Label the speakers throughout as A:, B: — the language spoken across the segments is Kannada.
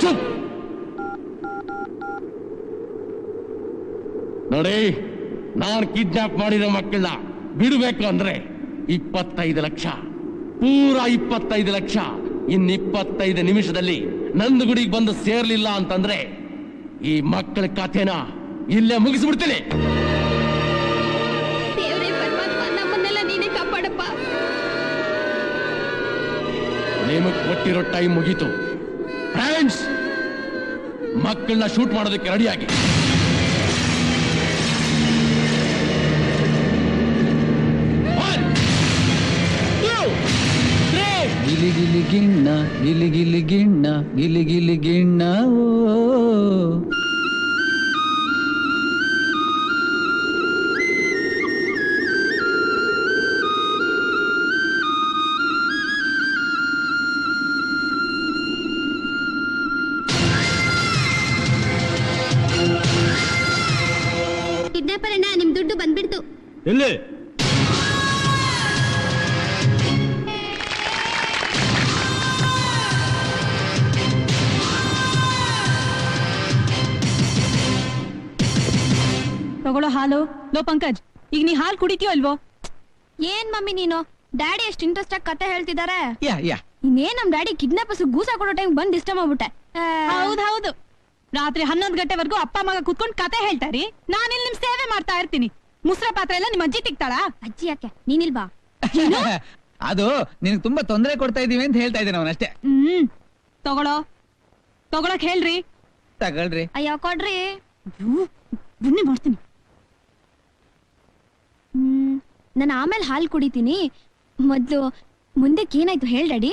A: ಚುಪ್ ನೋಡಿ ನಾನು ಕಿಡ್ನಾಪ್ ಮಾಡಿರೋ ಮಕ್ಕಳನ್ನ ಬಿಡಬೇಕು ಅಂದ್ರೆ ಇಪ್ಪತ್ತೈದು ಲಕ್ಷ ಪೂರ ಇಪ್ಪತ್ತೈದು ಲಕ್ಷ ಇನ್ ಇಪ್ಪತ್ತೈದು ನಿಮಿಷದಲ್ಲಿ ನಂದಗುಡಿಗೆ ಬಂದು ಸೇರ್ಲಿಲ್ಲ ಅಂತಂದ್ರೆ ಈ ಮಕ್ಕಳ ಕಥೆನ ಇಲ್ಲೇ ಮುಗಿಸ್ಬಿಡ್ತೀನಿ. ನಿಮಗ್ ಕೊಟ್ಟಿರೋ ಟೈಮ್ ಮುಗೀತು. ಫ್ರೆಂಡ್ಸ್ ಮಕ್ಕಳನ್ನ ಶೂಟ್ ಮಾಡೋದಕ್ಕೆ ರೆಡಿಯಾಗಿ.
B: ಗಿಲಿ ಗಿಲಿ ಗಿಣ್ಣ, ಗಿಲಿ ಗಿಲಿ ಗಿಣ್ಣ, ಗಿಲಿ ಗಿಲಿ ಗಿಣ್ಣ, ಓ
C: ಅಣ್ಣ ನಿಮ್ ದುಡ್ಡು ಬಂದ್ಬಿಡ್ತು.
D: ಎಲ್ಲಿ?
E: ತಗೊಳ್ಳೋ ಹಾಲು? ಲೋ ಪಂಕಜ್ ಈಗ ನೀ ಹಾಲು ಕುಡಿತೀಯೋ ಅಲ್ವೋ
C: ಏನ್ ಮಮ್ಮಿ ನೀನು? ಡ್ಯಾಡಿ ಎಷ್ಟು ಇಂಟ್ರೆಸ್ಟ್ ಆಗಿ ಕತೆ ಹೇಳ್ತಿದ್ದಾರೆ
B: ಯಾ ಯಾ.
C: ಇನ್ನೇನ್ ನಮ್ ಡ್ಯಾಡಿ ಕಿಡ್ನಾಪ್ ಗೂಸ ಕೊಡೋ ಟೈಮ್ ಬಂದ್ ಇಷ್ಟ ಮಾಡ್ಬಿಟ್ಟೆ ಹೌದೌದು
E: ಹೌದ್ ಹೌದು. ರಾತ್ರಿ ಹನ್ನೊಂದು ಗಂಟೆವರೆಗೂ ಅಪ್ಪ ಮಗ ಕುತ್ಕೊಂಡು ಕತೆ ಹೇಳ್ತಾರಿ. ಇಲ್ಲಿ ನಿಮ್ ಸೇವೆ ಮಾಡ್ತಾ ಇರ್ತೀನಿ. ಮುಸ್ರ ಪಾತ್ರ ಎಲ್ಲ ನಿಮ್ ಅಜ್ಜಿ ತಿಕ್ತಾಳ?
C: ಅಜ್ಜಿ ಯಾಕೆ? ನೀನಿಲ್ವಾ?
B: ಅದು ನಿನಗೆ ತುಂಬಾ ತೊಂದರೆ ಕೊಡ್ತಾ ಇದೀವಿ ಅಂತ ಹೇಳ್ತಾ ಇದ್ದೀನಿ ಅವನಷ್ಟೇ.
E: ಹ್ಮ್. ತಗೊಳೋ. ತಗೊಳಕ್ ಹೇಳ್ರಿ.
B: ತಗೊಳ್ರಿ.
C: ಅಯ್ಯೋ ಕೊಡ್ರಿ.
E: ಬನ್ನಿ ಮಾಡ್ತೀನಿ.
C: ಹ್ಮ್ ನಾನು ಆಮೇಲೆ ಹಾಲು ಕುಡಿತೀನಿ. ಮೊದ್ಲು ಮುಂದಕ್ಕೆ ಏನಾಯ್ತು ಹೇಳ್ ಡ್ಯಾಡಿ.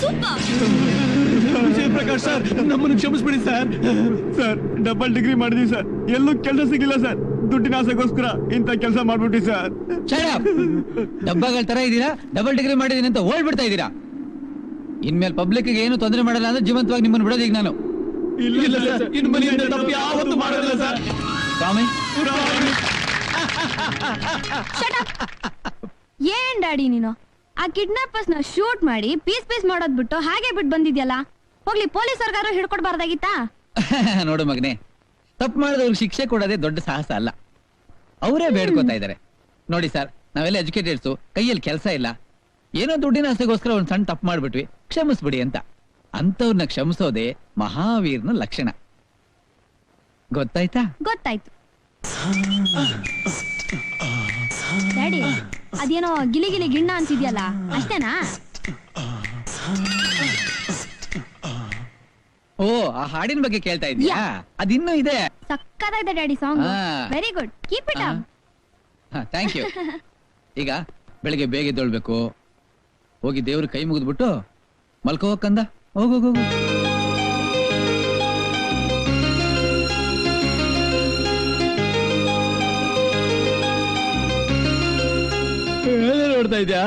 C: ಸೂಪರ್
D: ಪ್ರಕಾಶ್ ಸರ್ ನಮ್ಮನ್ನು ಕ್ಷಮಿಸ್ಬಿಡಿ ಸರ್. ಸರ್ ಡಬಲ್ ಡಿಗ್ರಿ ಮಾಡಿದೀವಿ ಸರ್. ಎಲ್ಲೂ ಕೆಲಸ ಸಿಗಿಲ್ಲ ಸರ್. ದುಡ್ಡಿನ ಆಸೆಗೋಸ್ಕರ ಇಂಥ ಕೆಲಸ ಮಾಡ್ಬಿಟ್ಟಿ ಸರ್.
B: ಡಬ್ಬಗಳ ತರ ಇದೀರಾ? ಡಬಲ್ ಡಿಗ್ರಿ ಮಾಡಿದೀನಿ ಅಂತ ಓಡ್ಬಿಡ್ತಾ ಇದ್ದೀರಾ ಇನ್ಮೇಲೆ ಪಬ್ಲಿಕ್ ಏನು ತೊಂದರೆ ಮಾಡಲ್ಲ ಅಂದ್ರೆ ಜೀವಂತವಾಗಿ ನಿಮ್ಮನ್ನು ಬಿಡೋದು ಈಗ ನಾನು.
D: ಇಲ್ಲ ಸರ್. ಇನ್ನು ಮನೆಯಿಂದ ತಪ್ಪು ಯಾವತ್ತೂ ಮಾಡೋದಿಲ್ಲ ಸರ್.
B: ಸ್ವಾಮಿ?
C: ಏನ್ ಡ್ಯಾಡಿ ನೀನು? ಆ ಕಿಡ್ನಾಪರ್ಸ್ನ ಶೂಟ್ ಮಾಡಿ ಪೀಸ್ ಪೀಸ್ ಮಾಡೋದ್ ಬಿಟ್ಟು ಹಾಗೆ ಬಿಟ್ಟು ಬಂದಿದ್ಯಲ್ಲ? ಹೋಗ್ಲಿ ಪೊಲೀಸ್ ಸರ್ಕಾರ ಹಿಡ್ಕೊಡ್ಬಾರ್ದಾಗಿತ್ತಾ?
B: ನೋಡು ಮಗನೇ ತಪ್ಪು ಮಾಡಿದವ್ರ ಶಿಕ್ಷೆ ಕೊಡೋದೇ ದೊಡ್ಡ ಸಾಹಸ ಅಲ್ಲ. ಅವರೇ ಬೇಡ್ಕೋತಾ ಇದ್ದಾರೆ ನೋಡಿ ಸರ್ ನಾವೆಲ್ಲ ಎಜುಕೇಟೆಡ್ಸು ಕೈಯಲ್ಲಿ ಕೆಲಸ ಇಲ್ಲ. ಏನೋ ದುಡ್ಡಿನ ಆಸೆಗೋಸ್ಕರ ಒಂದ್ ಸಣ್ಣ ತಪ್ಪು ಮಾಡ್ಬಿಟ್ವಿ ಕ್ಷಮಿಸ್ಬಿಡಿ ಅಂತ. ಅಂತವ್ರನ್ನ ಕ್ಷಮಿಸೋದೇ ಮಹಾವೀರ್ನ ಲಕ್ಷಣ. ಗೊತ್ತಾಯ್ತಾ?
C: ಗೊತ್ತಾಯ್ತು. ಡ್ಯಾಡಿ ಅದೇನೋ ಗಿಲಿ ಗಿಲಿ ಗಿಣ್ಣ ಅಂತಿದ್ಯಲ್ಲ ಅಷ್ಟೇನಾ?
B: ಓ ಆ ಹಾಡಿನ ಬಗ್ಗೆ ಕೇಳ್ತಾ ಇದ್ಯಾ ಇನ್ನು ಇದೆ.
C: ಸಕ್ಕತ್ತಾಗಿದೆ daddy song. Very good keep it up
B: thank you ಈಗ ಬೆಳಿಗ್ಗೆ ಬೇಗ ಎದ್ದೇಳ್ಬೇಕು. ಹೋಗಿ ದೇವ್ರ ಕೈ ಮುಗಿದ್ಬಿಟ್ಟು ಮಲ್ಕೋ ಹೋಗಕ್ಕಂದ ಹೋಗು ಹೋಗು ಹೋಗು. ನೋಡ್ತಾ ಇದ್ಯಾ?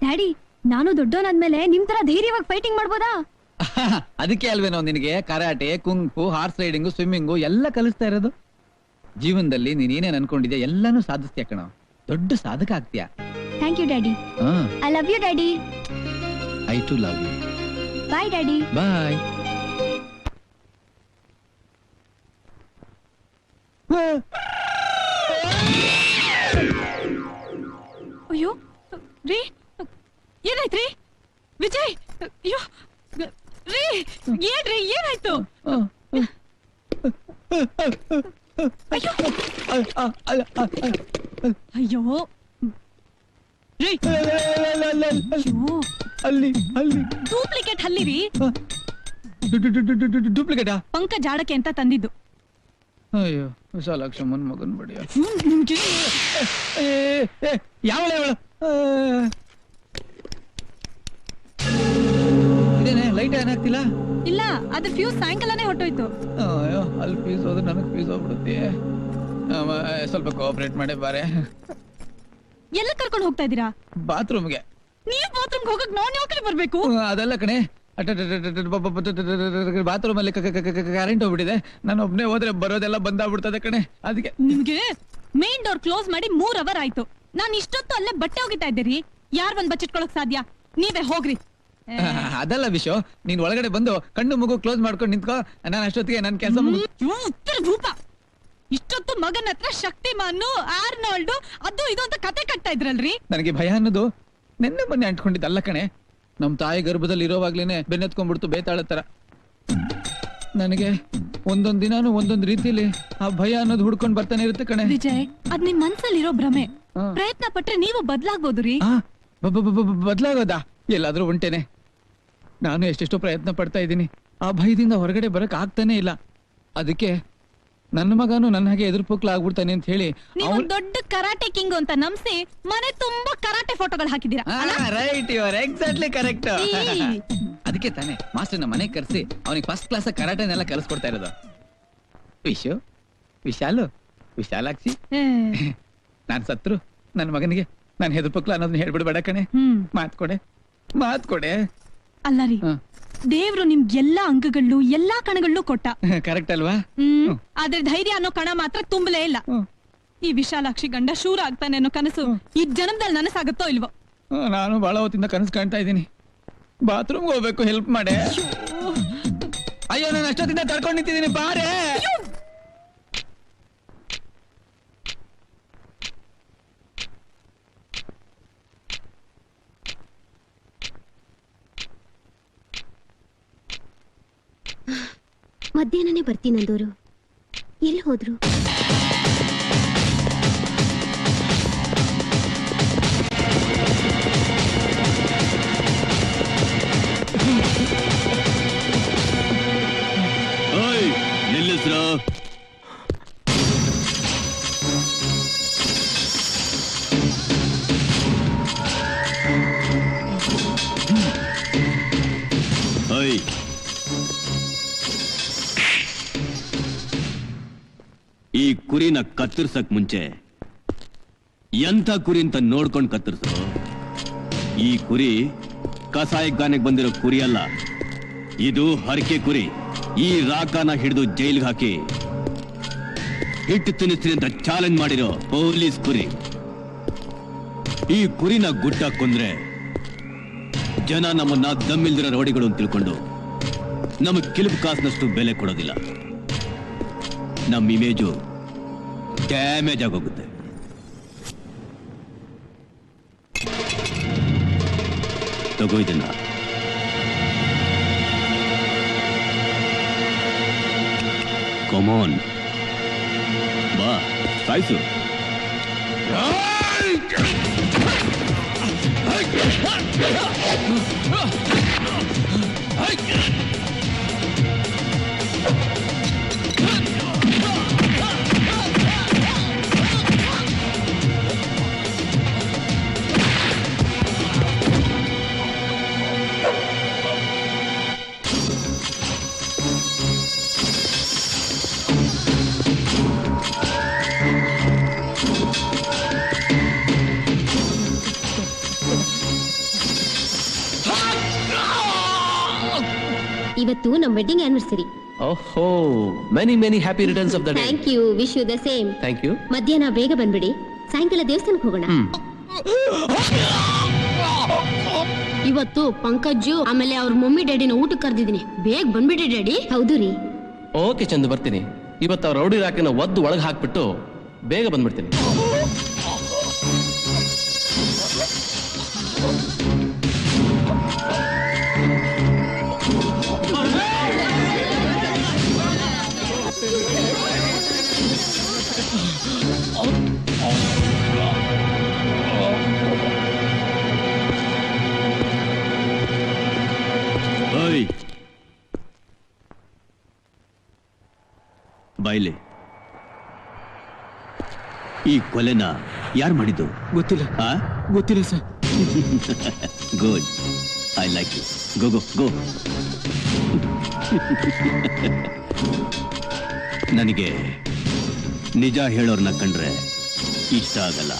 C: ಡ್ಯಾಡಿ ನಾನು ದೊಡ್ಡವನಾದ್ಮೇಲೆ ನಿಮ್ ತರ ಧೈರ್ಯವಾಗಿ ಫೈಟಿಂಗ್ ಮಾಡ್ಬೋದಾ?
B: ಅದಕ್ಕೆ ಅಲ್ವೇನೋ ನಿನಗೆ karate kung fu horse riding swimming ಎಲ್ಲ ಕಲಿಸ್ತಾ ಇರೋದು? ಜೀವನದಲ್ಲಿ ನೀನ್ ಏನೇನ್ ಅನ್ಕೊಂಡಿದ್ಯಾ ಎಲ್ಲಾನು ಸಾಧಿಸ್ತೀಯ ಕಣ. ದೊಡ್ಡ ಸಾಧಕ ಆಗ್ತೀಯ.
C: Thank you daddy. I love you daddy.
B: I too love you
C: bye daddy.
B: Bye ಅಲ್ಲಿ ಅಲ್ಲಿ.
E: ಡೂಪ್ಲಿಕೇಟ್ ಹಲ್ಲಿರಿ
B: ಡೂಪ್ಲಿಕೇಟಾ?
E: ಪಂಕ ಜಾಡಕ್ಕೆ ಅಂತ ತಂದಿದ್ದು.
B: ಅಯ್ಯೋ ವಿಶಾಲಾಕ್ಷಮ್ಮನ್ ಮಗನ್ ಬಡಿಯ. ಯಾವಳ ಅವಳು? ಇದೇನೆ ಲೈಟ್ ಏನಾಗ್ತಿಲ್ಲ
E: ಇಲ್ಲ ಅದ್ರ ಫ್ಯೂಸ್ ಸಾಯಂಕಾಲನೇ ಹೊಟ್ಟೋಯ್ತು
B: ಅಯ್ಯೋ ಅಲ್ಲಿ ಫೀಸ್ ಹೋದ್ರೆ ನನಗೆ ಫೀಸ್ ಹೋಗ್ಬಿಡುತ್ತೆ. ಸ್ವಲ್ಪ ಕೋಆಪರೇಟ್ ಮಾಡಿ ಬಾರೆ.
E: ಎಲ್ಲ ಕರ್ಕೊಂಡು ಹೋಗ್ತಾ ಇದ್ದೀರಾ?
B: ಬಾತ್ರೂಮ್ಗೆ
E: ನೀವ್ ಬಾತ್ರೂಮ್ ಹೋಗಕ್ ನಾನ್ ಯಾಕೆ ಬರ್ಬೇಕು?
B: ಅದಲ್ಲ ಕಣೆ. ಬಾತ್ರೂಮ್ ಅಲ್ಲಿ ಕರೆಂಟ್ ಹೋಗ್ಬಿಟ್ಟಿದೆ. ನಾನು ಒಬ್ನೇ ಹೋದ್ರೆ ಬರೋದೆಲ್ಲ ಬಂದಾಗ್ಬಿಡ್ತದೆ ಕಣೆ. ಅದಕ್ಕೆ
E: ನಿಮ್ಗೆ ಮೇನ್ ಡೋರ್ ಕ್ಲೋಸ್ ಮಾಡಿ ಮೂರ್ ಅವರ್ ಆಯ್ತು. ನಾನ್ ಇಷ್ಟೊತ್ತು ಅಲ್ಲೇ ಬಟ್ಟೆ ಹೋಗಿತಾ ಇದ್ದೀರಿ? ಯಾರ್ ಬಂದ್ ಬಚ್ಚಿಟ್ಕೊಳಕ್ ಸಾಧ್ಯ? ನೀವೇ ಹೋಗ್ರಿ.
B: ಅದಲ್ಲ ವಿಷಯ ನೀನ್ ಒಳಗಡೆ ಬಂದು ಕಣ್ಣು ಮಗು ಕ್ಲೋಸ್ ಮಾಡ್ಕೊಂಡು ನಿಂತ್ಕೋ. ನಾನು ಅಷ್ಟೊತ್ತಿಗೆ ನನ್ನ ಕೆಲಸ
E: ರೂಪ. ಇಷ್ಟೊತ್ತು ಮಗನ ಹತ್ರ ಶಕ್ತಿಮಾನು ಆರ್ನಾಲ್ಡು ಅದು ಇದು ಅಂತ ಕತೆ ಕಟ್ತಾ ಇದ್ರಲ್ರಿ?
B: ನನಗೆ ಭಯ ಅನ್ನೋದು ನಿನ್ನೆ ಮೊನ್ನೆ ಅಂಟ್ಕೊಂಡಿದ್ದಲ್ಲ ಕಣೆ. ನಮ್ ತಾಯಿ ಗರ್ಭದಲ್ಲಿ ಇರೋವಾಗ್ಲೇನೆ ಬೆನ್ನೆತ್ಕೊಂಡ್ಬಿಡ್ತು ಬೇತಾಳ ತರ. ನನಗೆ ಒಂದೊಂದ್ ದಿನಾನು ಒಂದೊಂದ್ ರೀತಿಲಿ ಆ ಭಯ ಅನ್ನೋದು ಹುಡ್ಕೊಂಡ್ ಬರ್ತಾನೆ ಇರುತ್ತೆ ಕಣೆ.
E: ವಿಜಯ್ ಅದ್ ನಿಮ್ ಮನ್ಸಲ್ಲಿರೋ ಭ್ರಮೆ.
B: ಹಾ.
E: ಪ್ರಯತ್ನ ಪಟ್ರೆ ನೀವು ಬದ್ಲಾಗ್ಬೋದು ರೀ.
B: ಆ, ಬ- ಬ- ಬ- ಬ- ಬದ್ಲಾಗೋದಾ? ಎಲ್ಲಾದ್ರೂ ಉಂಟೇನೆ ನಾನು ಎಷ್ಟೆಷ್ಟೋ ಪ್ರಯತ್ನ ಪಡ್ತಾ ಇದ್ದೀನಿ. ಆ ಭಯದಿಂದ ಹೊರಗಡೆ ಬರಕ್ ಆಗ್ತಾನೆ ಇಲ್ಲ. ಅದಕ್ಕೆ ನನ್ನ ಮಗನು ನನ್ನ ಹಾಗೆ ಎದುರು ಪುಕ್ಲ ಆಗ್ಬಿಡ್ತಾನೆ ಅಂತ ಹೇಳಿ
E: ನೀವು ದೊಡ್ಡ ಕರಾಟೆ ಕಿಂಗ್ ಅಂತ ನಂಬಿಸಿ ಮನೆ ತುಂಬಾ ಕರಾಟೆ ಫೋಟೋಗಳು ಹಾಕಿದೀರಾ
B: ರೈಟ್ ಯುವರ್ ಎಕ್ಸಾಕ್ಟ್ಲಿ ಕರೆಕ್ಟ್
E: ಈ.
B: ಅದಕ್ಕೆ ತಾನೆ ಮಾಸ್ಟರ್ ನಮ್ಮ ಮನೆಗೆ ಕರೆಸಿ ಅವನಿಗೆ ಫಸ್ಟ್ ಕ್ಲಾಸ್ ಕರಾಟೆನೆಲ್ಲ ಕಲಿಸ್ಕೊಡ್ತಾ ಇರೋದು. ವಿಶು ವಿಶಾಲು ವಿಶಾಲಾಕ್ಷಿ.
E: ಹ್ಮ್.
B: ನಾನ್ ಸತ್ರು ನನ್ನ ಮಗನಿಗೆ ನಾನು ಹೆದರ್ಪಕ್ಲ ಅನ್ನೋದನ್ನ ಹೇಳ್ಬಿಡ್ಬೇಡ ಕಣೆ.
E: ಹ್ಮ್.
B: ಮಾತ್ ಕೊಡೆ ಮಾತ್ ಕೊಡೆ
E: ಅಲ್ಲ ರೀ
B: ಹ.
E: ದೇವ್ರು ನಿಮ್ಗೆ ಎಲ್ಲಾ ಅಂಗಗಳು ಎಲ್ಲಾ ಕಣಗಳನ್ನು ಕೊಟ್ಟ.
B: ಕರೆಕ್ಟ್ ಅಲ್ವಾ?
E: ಹ್ಮ್. ಆದ್ರೆ ಧೈರ್ಯ ಅನ್ನೋ ಕಣ ಮಾತ್ರ ತುಂಬಲೇ ಇಲ್ಲ. ಈ ವಿಶಾಲಾಕ್ಷಿ ಗಂಡ ಶೂರ ಆಗ್ತಾನೆ ಅನ್ನೋ ಕನಸು ಈ ಜನ್ಮದಲ್ಲಿ ನನಸಾಗುತ್ತೋ ಇಲ್ವೋ?
B: ನಾನು ಬಹಳ ಹೊತ್ತಿಂದ ಕನಸು ಕಾಣ್ತಾ ಇದ್ದೀನಿ. ಬಾತ್ರೂಮ್ ಹೋಗ್ಬೇಕು ಹೆಲ್ಪ್ ಮಾಡೇ. ಅಯ್ಯೋ. ನಾನು ಅಷ್ಟೊತ್ತಿಂದ ತಡ್ಕೊಂಡು ನಿಂತಿದ್ದೀನಿ ಬಾರೆ
F: ಮಧ್ಯಾಹ್ನನೇ ಬರ್ತೀನಂದೋರು ಎಲ್ಲಿ ಹೋದ್ರು?
D: ಕುರಿನ ಕತ್ತರಿಸಕ್ ಮುಂಚೆ ಎಂಥ ಕುರಿ ಅಂತ ನೋಡ್ಕೊಂಡು ಕತ್ತರಿಸು? ಈ ಕುರಿ ಕಸಾಯಿಖಾನೆಗೆ ಬಂದಿರೋ ಕುರಿ ಅಲ್ಲ. ಇದು ಹರಕೆ ಕುರಿ. ಈ ರಾಕಾನ ಹಿಡಿದು ಜೈಲ್ಗೆ ಹಾಕಿ ಹಿಟ್ಟು ತಿನ್ನಿಸ್ತೀನಿ ಅಂತ ಚಾಲೆಂಜ್ ಮಾಡಿರೋ ಪೊಲೀಸ್ ಕುರಿ. ಈ ಕುರಿನ ಗುಡ್ಡ ಕೊಂದ್ರೆ ಜನ ನಮ್ಮನ್ನ ದಮ್ಮಿಲ್ದಿರೋ ರೋಡಿಗಳು ಅಂತ ತಿಳ್ಕೊಂಡು ನಮಗ್ ಕಿಲುಪು ಕಾಸಿನಷ್ಟು ಬೆಲೆ ಕೊಡೋದಿಲ್ಲ. ನಮ್ಮ ಇಮೇಜು 깨매자 거거 든. 누구이 되 나? 5 만. 봐, 사이 즈. 아
A: 이!
F: ಇವತ್ತು ನಮ್ಮ ವೆಡ್ಡಿಂಗ್ ಆನಿವರ್ಸರಿ
A: ಓಹೋ many many happy returns of the day
F: thank you wish you the same
A: thank you
F: ಮಧ್ಯಾಹ್ನ ಬೇಗ ಬಂದ್ಬಿಡಿ. ಸಾಯಂಕಾಲ ದೇವಸ್ಥಾನಕ್ಕೆ ಹೋಗೋಣ.
G: ಇವತ್ತು ಪಂಕಜ್ ಆಮೇಲೆ ಅವ್ರ ಮಮ್ಮಿ ಡ್ಯಾಡಿನ ಊಟಕ್ಕೆ ಕರೆದಿದ್ದೀನಿ. ಬೇಗ ಬಂದ್ಬಿಡಿ ಡ್ಯಾಡಿ.
F: ಹೌದು ರೀ.
A: ಓಕೆ ಚಂದು ಬರ್ತೀನಿ. ಇವತ್ತು ಅವ್ರ ರೌಡಿ ರಾಕಿನ ಒದ್ದು ಒಳಗೆ ಹಾಕ್ಬಿಟ್ಟು ಬೇಗ ಬಂದ್ಬಿಡ್ತೀನಿ.
D: ಬಾಯ್ಲಿ ಈ ಕೊಲೆನ ಯಾರು ಮಾಡಿದ್ದು?
H: ಗೊತ್ತಿಲ್ಲ.
D: ಆ?
H: ಗೊತ್ತಿಲ್ಲ sir.
D: Good I like you go go go ನನಗೆ ನಿಜ ಹೇಳೋರ್ನ ಕಂಡ್ರೆ ಇಷ್ಟ ಆಗಲ್ಲ.